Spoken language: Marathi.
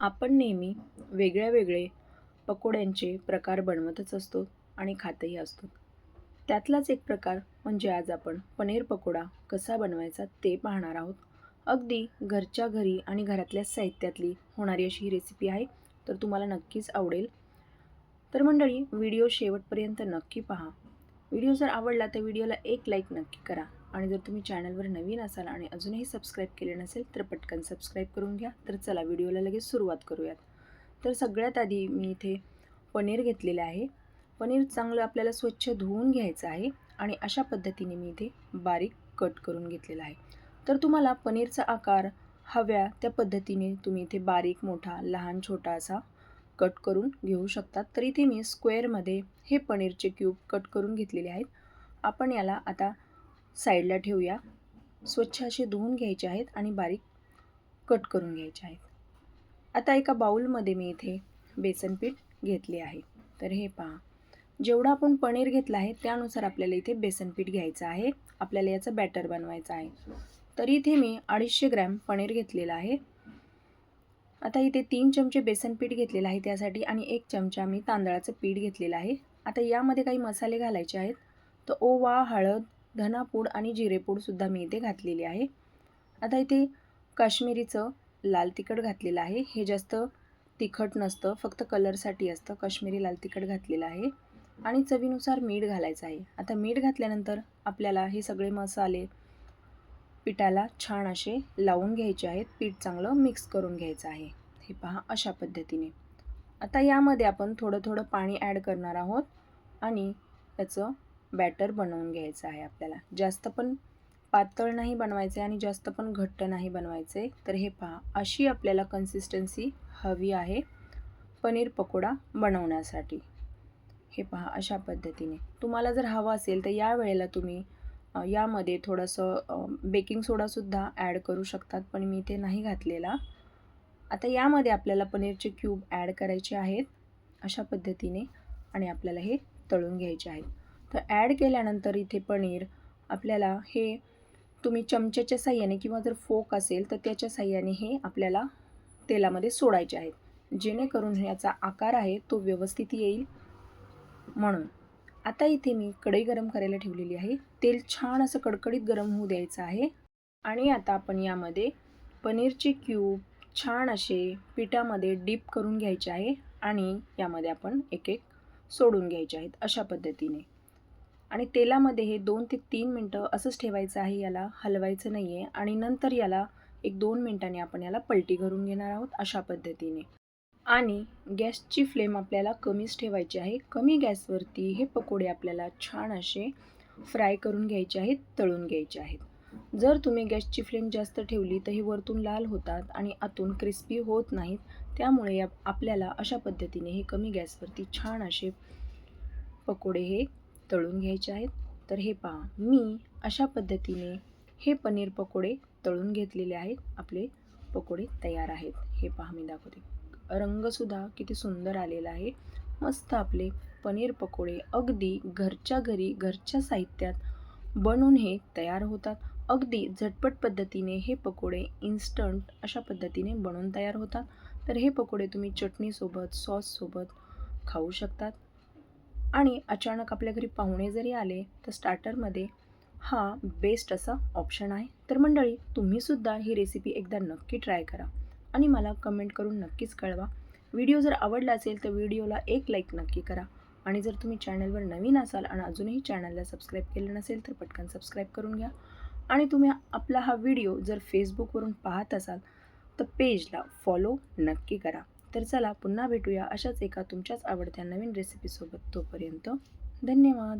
आपण नेहमी वेगळ्या वेगळे पकोड्यांचे प्रकार बनवतच असतो आणि खातही असतो. त्यातलाच एक प्रकार म्हणजे आज आपण पनीर पकोडा कसा बनवायचा ते पाहणार आहोत. अगदी घरच्या घरी आणि घरातल्या साहित्यातली होणारी अशी ही रेसिपी आहे तर तुम्हाला नक्कीच आवडेल. तर मंडळी व्हिडिओ शेवटपर्यंत नक्की पहा. व्हिडिओ जर आवडला तर व्हिडिओला एक लाईक नक्की करा. आणि जर तुम्ही चॅनलवर नवीन असाल आणि अजूनही सबस्क्राईब केले नसेल तर पटकन सबस्क्राईब करून घ्या. तर चला व्हिडिओला लगेच सुरुवात करूयात. तर सगळ्यात आधी मी इथे पनीर घेतलेलं आहे. पनीर चांगलं आपल्याला स्वच्छ धुवून घ्यायचं आहे आणि अशा पद्धतीने मी इथे बारीक कट करून घेतलेला आहे. तर तुम्हाला पनीरचा आकार हव्या त्या पद्धतीने तुम्ही इथे बारीक मोठा लहान छोटा असा कट करून घेऊ शकतात तर इथे मी स्क्वेअरमध्ये हे पनीरचे क्यूब कट करून घेतलेले आहेत. आपण याला आता साईडला ठेवूया. स्वच्छ असे धुवून घ्यायचे आहेत आणि बारीक कट करून घ्यायचे आहेत. आता एका बाऊलमध्ये मी इथे बेसन पीठ घेतले आहे. तर हे पहा. जेवढं आपण पनीर घेतलं आहे त्यानुसार आपल्याला इथे बेसन पीठ घ्यायचं आहे. आपल्याला याचं बॅटर बनवायचं आहे. तर इथे मी अडीचशे ग्रॅम पनीर घेतलेलं आहे. आता इथे तीन चमचे बेसन पीठ घेतलेलं आहे त्यासाठी आणि एक चमचा मी तांदळाचं पीठ घेतलेलं आहे. आता यामध्ये काही मसाले घालायचे आहेत. तर ओवा हळद धनापूड आणि जिरेपूडसुद्धा मी इथे घातलेली आहे. आता इथे काश्मीरीचं लाल तिखट घातलेलं आहे. हे जास्त तिखट नसतं फक्त कलरसाठी असतं. काश्मीरी लाल तिखट घातलेलं आहे. आणि चवीनुसार मीठ घालायचं आहे. आता मीठ घातल्यानंतर आपल्याला हे सगळे मसाले पिठाला छान असे लावून घ्यायचे आहेत. पीठ चांगलं मिक्स करून घ्यायचं आहे. हे पहा अशा पद्धतीने. आता यामध्ये आपण थोडं थोडं पाणी ॲड करणार आहोत. आणि त्याचं बॅटर बनवून घ्यायचं आहे आपल्याला. जास्त पण पातळ नाही बनवायचे आणि जास्त पण घट्ट नाही बनवायचे तर हे पहा अशी आपल्याला कन्सिस्टन्सी हवी आहे पनीर पकोडा बनवण्यासाठी. हे पहा अशा पद्धतीने. तुम्हाला जर हवं असेल तर या वेळेला तुम्ही यामध्ये थोडंसं बेकिंग सोडासुद्धा ॲड करू शकतात पण मी ते नाही घातलेला. आता यामध्ये आपल्याला पनीरचे क्यूब ॲड करायचे आहेत अशा पद्धतीने. आणि आपल्याला हे तळून घ्यायचे आहेत. तर ॲड केल्यानंतर इथे पनीर आपल्याला हे तुम्ही चमच्याच्या साह्याने किंवा जर फोक असेल तर त्याच्या साह्याने हे आपल्याला तेलामध्ये सोडायचे आहेत. जेणेकरून याचा आकार आहे तो व्यवस्थित येईल म्हणून. आता इथे मी कढई गरम करायला ठेवलेली आहे. तेल छान असं कडकडीत गरम होऊ द्यायचं आहे. आणि आता आपण यामध्ये पनीरचे क्यूब छान असे पिठामध्ये डीप करून घ्यायचे आहे आणि यामध्ये आपण एक एक सोडून घ्यायचे आहेत अशा पद्धतीने. आणि तेलामध्ये हे दोन ते तीन मिनटं असंच ठेवायचं आहे याला हलवायचं नाही आहे आणि नंतर याला एक दोन मिनटांनी आपण याला पलटी करून घेणार आहोत अशा पद्धतीने. आणि गॅसची फ्लेम आपल्याला कमीच ठेवायची आहे. कमी गॅसवरती हे पकोडे आपल्याला छान असे फ्राय करून घ्यायचे आहेत तळून घ्यायचे आहेत. जर तुम्ही गॅसची फ्लेम जास्त ठेवली तर हे वरतून लाल होतात आणि आतून क्रिस्पी होत नाहीत. त्यामुळे आपल्याला अशा पद्धतीने हे कमी गॅसवरती छान असे पकोडे हे तळून घ्यायचे आहेत. तर हे पहा मी अशा पद्धतीने हे पनीर पकोडे तळून घेतलेले आहेत. आपले पकोडे तयार आहेत. हे पहा मी दाखवते. रंगसुद्धा किती सुंदर आलेला आहे. मस्त आपले पनीर पकोडे अगदी घरच्या घरी घरच्या साहित्यात बनवून हे तयार होतात. अगदी झटपट पद्धतीने हे पकोडे इन्स्टंट अशा पद्धतीने बनवून तयार होतात. तर हे पकोडे तुम्ही चटणीसोबत सॉससोबत खाऊ शकतात. आणि अचानक आपल्या घरी पाहुणे जरी आले तर स्टार्टरमध्ये हा बेस्ट असा ऑप्शन आहे. तर मंडळी तुम्हीसुद्धा ही रेसिपी एकदा नक्की ट्राय करा आणि मला कमेंट करून नक्कीच कळवा. व्हिडिओ जर आवडला असेल तर व्हिडिओला एक लाईक नक्की करा आणि जर तुम्ही चॅनलवर नवीन असाल आणि अजूनही चॅनलला सबस्क्राईब केलं नसेल तर पटकन सबस्क्राईब करून घ्या. आणि तुम्ही आपला हा व्हिडिओ जर फेसबुकवरून पाहत असाल तर पेजला फॉलो नक्की करा. तर चला पुन्हा भेटूया अशाच एका तुमच्याच आवडत्या नवीन रेसिपीसोबत तोपर्यंत धन्यवाद.